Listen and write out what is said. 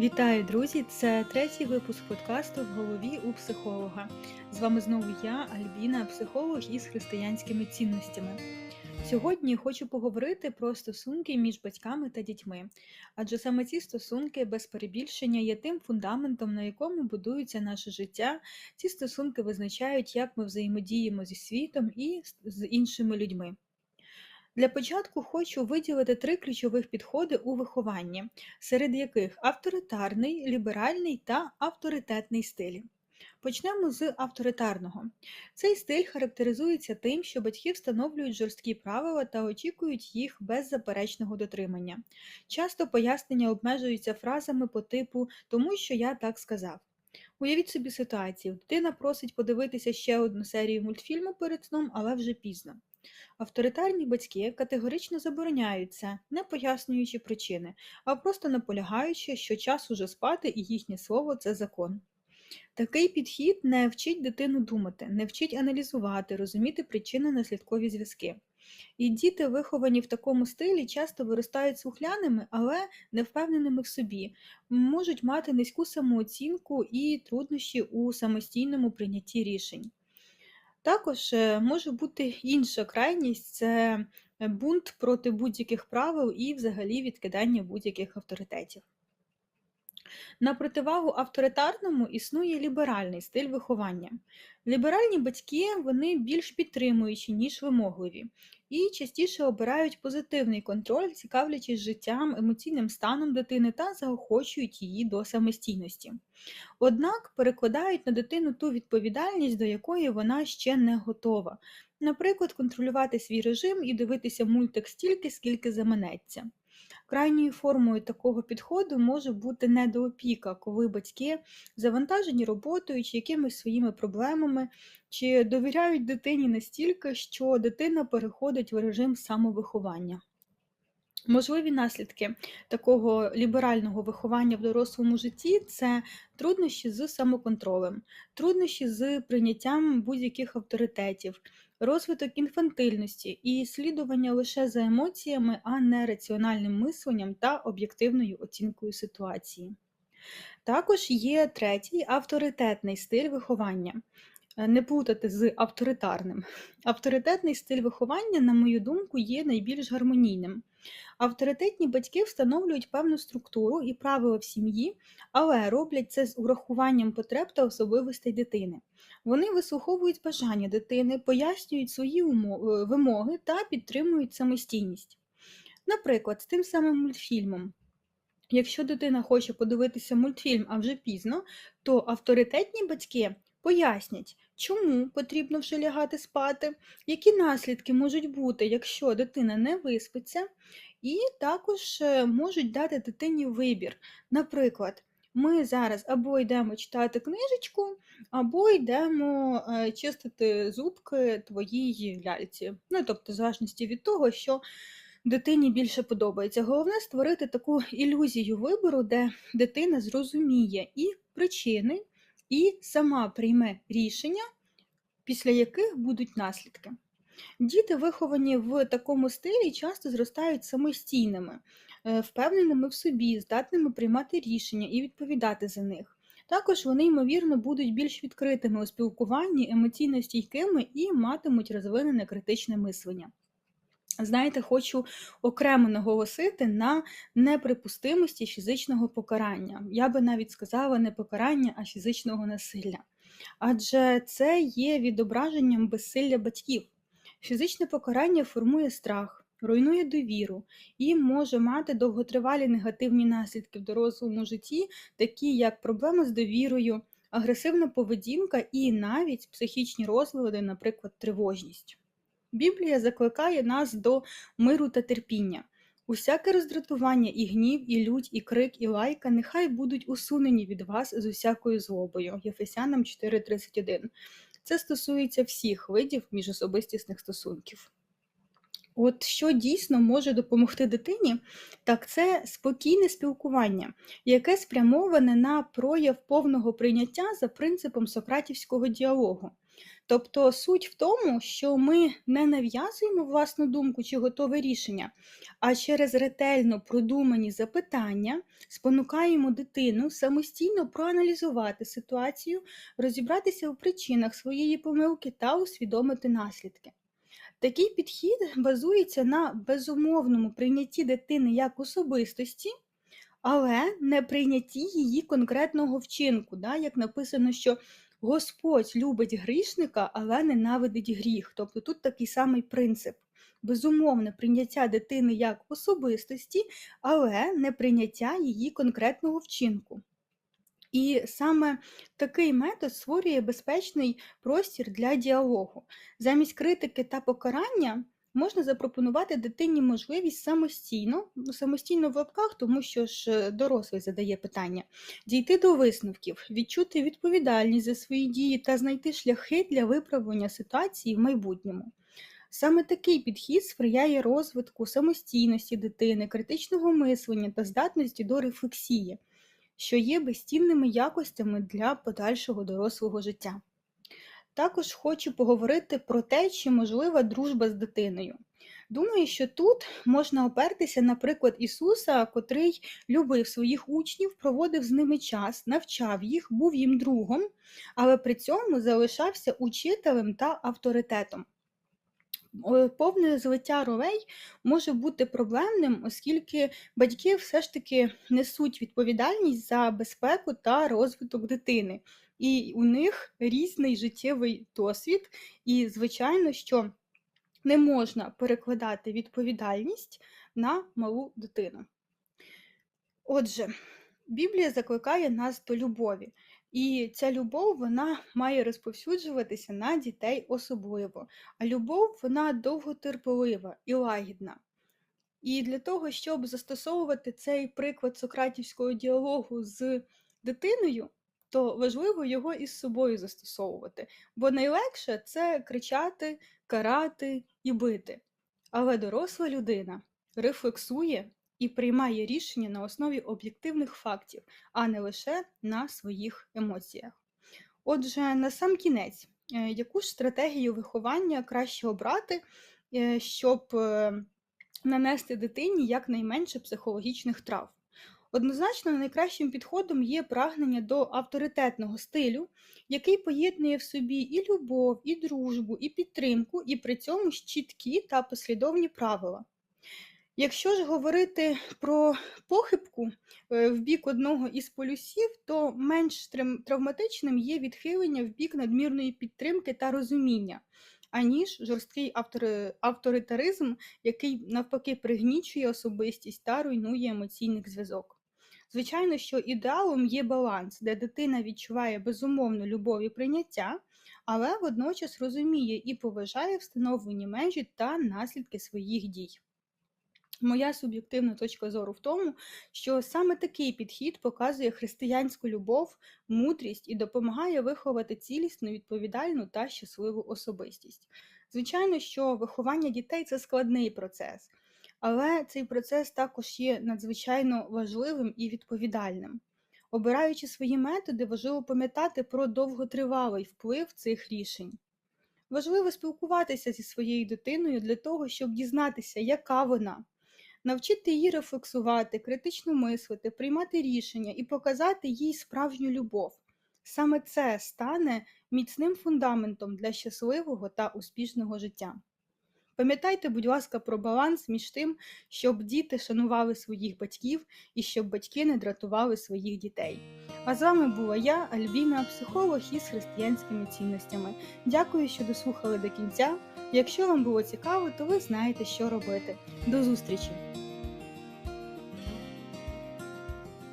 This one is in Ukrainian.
Вітаю, друзі! Це третій випуск подкасту в голові у психолога. З вами знову я, Альбіна, психолог із християнськими цінностями. Сьогодні хочу поговорити про стосунки між батьками та дітьми, адже саме ці стосунки без перебільшення є тим фундаментом, на якому будується наше життя. Ці стосунки визначають, як ми взаємодіємо зі світом і з іншими людьми. Для початку хочу виділити три ключових підходи у вихованні, серед яких авторитарний, ліберальний та авторитетний стилі. Почнемо з авторитарного. Цей стиль характеризується тим, що батьки встановлюють жорсткі правила та очікують їх без заперечного дотримання. Часто пояснення обмежуються фразами по типу тому, що я так сказав. Уявіть собі ситуацію: дитина просить подивитися ще одну серію мультфільму перед сном, але вже пізно. Авторитарні батьки категорично забороняють це, не пояснюючи причини, а просто наполягаючи, що час уже спати і їхнє слово це закон. Такий підхід не вчить дитину думати, не вчить аналізувати, розуміти причини наслідкові зв'язки. І діти, виховані в такому стилі, часто виростають слухляними, але не впевненими в собі, можуть мати низьку самооцінку і труднощі у самостійному прийнятті рішень. Також е, може бути інша крайність це е, бунт проти будь-яких правил і взагалі відкидання будь-яких авторитетів. На противагу авторитарному існує ліберальний стиль виховання. Ліберальні батьки вони більш підтримуючі, ніж вимогливі, і частіше обирають позитивний контроль, цікавлячись життям, емоційним станом дитини та заохочують її до самостійності. Однак перекладають на дитину ту відповідальність, до якої вона ще не готова. Наприклад, контролювати свій режим і дивитися мультик стільки, скільки заманеться. Крайньою формою такого підходу може бути недоопіка, коли батьки завантажені роботою чи якимись своїми проблемами, чи довіряють дитині настільки, що дитина переходить в режим самовиховання. Можливі наслідки такого ліберального виховання в дорослому житті це труднощі з самоконтролем, труднощі з прийняттям будь-яких авторитетів, розвиток інфантильності і слідування лише за емоціями, а не раціональним мисленням та об'єктивною оцінкою ситуації. Також є третій авторитетний стиль виховання. Е, не плутати з авторитарним. Авторитетний стиль виховання, на мою думку, є найбільш гармонійним. Авторитетні батьки встановлюють певну структуру і правила в сім'ї, але роблять це з урахуванням потреб та особливостей дитини. Вони вислуховують бажання дитини, пояснюють свої е, вимоги та підтримують самостійність. Наприклад, з тим самим мультфільмом. Якщо дитина хоче подивитися мультфільм, а вже пізно, то авторитетні батьки пояснять, чому потрібно вже лягати спати, які наслідки можуть бути, якщо дитина не виспиться, і також е, можуть дати дитині вибір. Наприклад, ми зараз або йдемо читати книжечку, або йдемо е, чистити зубки твоїй ляльці. Ну, тобто, в залежності від того, що дитині більше подобається. Головне створити таку ілюзію вибору, де дитина зрозуміє і причини, і сама прийме рішення, після яких будуть наслідки. Діти, виховані в такому стилі, часто зростають самостійними, е, впевненими в собі, здатними приймати рішення і відповідати за них. Також вони, ймовірно, будуть більш відкритими у спілкуванні, емоційно стійкими і матимуть розвинене критичне мислення. Знаєте, хочу окремо наголосити на неприпустимості фізичного покарання. Я би навіть сказала не покарання, а фізичного насилля. Адже це є відображенням безсилля батьків. Фізичне покарання формує страх, руйнує довіру і може мати довготривалі негативні наслідки в дорослому житті, такі як проблеми з довірою, агресивна поведінка і навіть психічні розлади, наприклад, тривожність. Біблія закликає нас до миру та терпіння. Усяке роздратування, і гнів, і лють, і крик, і лайка нехай будуть усунені від вас з усякою злобою. Єфесянам 4:31. Це стосується всіх видів міжособистісних стосунків. От що дійсно може допомогти дитині, так це спокійне спілкування, яке спрямоване на прояв повного прийняття за принципом сократівського діалогу. Тобто суть в тому, що ми не нав'язуємо власну думку чи готове рішення, а через ретельно продумані запитання спонукаємо дитину самостійно проаналізувати ситуацію, розібратися в причинах своєї помилки та усвідомити наслідки. Такий підхід базується на безумовному прийнятті дитини як особистості, але не прийнятті її конкретного вчинку. Да? Як написано, що Господь любить грішника, але ненавидить гріх. Тобто тут такий самий принцип. Безумовне прийняття дитини як особистості, але не прийняття її конкретного вчинку. І саме такий метод створює безпечний простір для діалогу. Замість критики та покарання можна запропонувати дитині можливість самостійно, ну, самостійно в лапках, тому що ж е, дорослий задає питання, дійти до висновків, відчути відповідальність за свої дії та знайти шляхи для виправлення ситуації в майбутньому. Саме такий підхід сприяє розвитку самостійності дитини, критичного мислення та здатності до рефлексії, що є безцінними якостями для подальшого дорослого життя. Також хочу поговорити про те, чи можлива дружба з дитиною. Думаю, що тут можна опертися на приклад Ісуса, котрий любив своїх учнів, проводив з ними час, навчав їх, був їм другом, але при цьому залишався учителем та авторитетом. Повне злиття ролей може бути проблемним, оскільки батьки все ж таки несуть відповідальність за безпеку та розвиток дитини і у них різний життєвий досвід, і, звичайно, що не можна перекладати відповідальність на малу дитину. Отже, Біблія закликає нас до любові, і ця любов вона має розповсюджуватися на дітей особливо. А любов вона довготерпелива і лагідна. І для того, щоб застосовувати цей приклад сократівського діалогу з дитиною, то важливо його із собою застосовувати, бо найлегше це кричати, карати і бити. Але доросла людина рефлексує і приймає рішення на основі об'єктивних фактів, а не лише на своїх емоціях. Отже, на сам кінець, е, яку ж стратегію виховання краще обрати, е, щоб е, нанести дитині якнайменше психологічних травм? Однозначно, найкращим підходом є прагнення до авторитетного стилю, який поєднує в собі і любов, і дружбу, і підтримку, і при цьому чіткі та послідовні правила. Якщо ж говорити про похибку е, в бік одного із полюсів, то менш травматичним є відхилення в бік надмірної підтримки та розуміння, аніж жорсткий авторитаризм, який навпаки пригнічує особистість та руйнує емоційний зв'язок. Звичайно, що ідеалом є баланс, де дитина відчуває безумовну любов і прийняття, але водночас розуміє і поважає встановлені межі та наслідки своїх дій. Моя суб'єктивна точка зору в тому, що саме такий підхід показує християнську любов, мудрість і допомагає виховати цілісну, відповідальну та щасливу особистість. Звичайно, що виховання дітей це складний процес, але цей процес також є надзвичайно важливим і відповідальним. Обираючи свої методи, важливо пам'ятати про довготривалий вплив цих рішень. Важливо спілкуватися зі своєю дитиною для того, щоб дізнатися, яка вона, навчити її рефлексувати, критично мислити, приймати рішення і показати їй справжню любов. Саме це стане міцним фундаментом для щасливого та успішного життя. Пам'ятайте, будь ласка, про баланс між тим, щоб діти шанували своїх батьків і щоб батьки не дратували своїх дітей. А з вами була я, Альбіна, психолог із християнськими цінностями. Дякую, що дослухали до кінця. Якщо вам було цікаво, то ви знаєте, що робити. До зустрічі!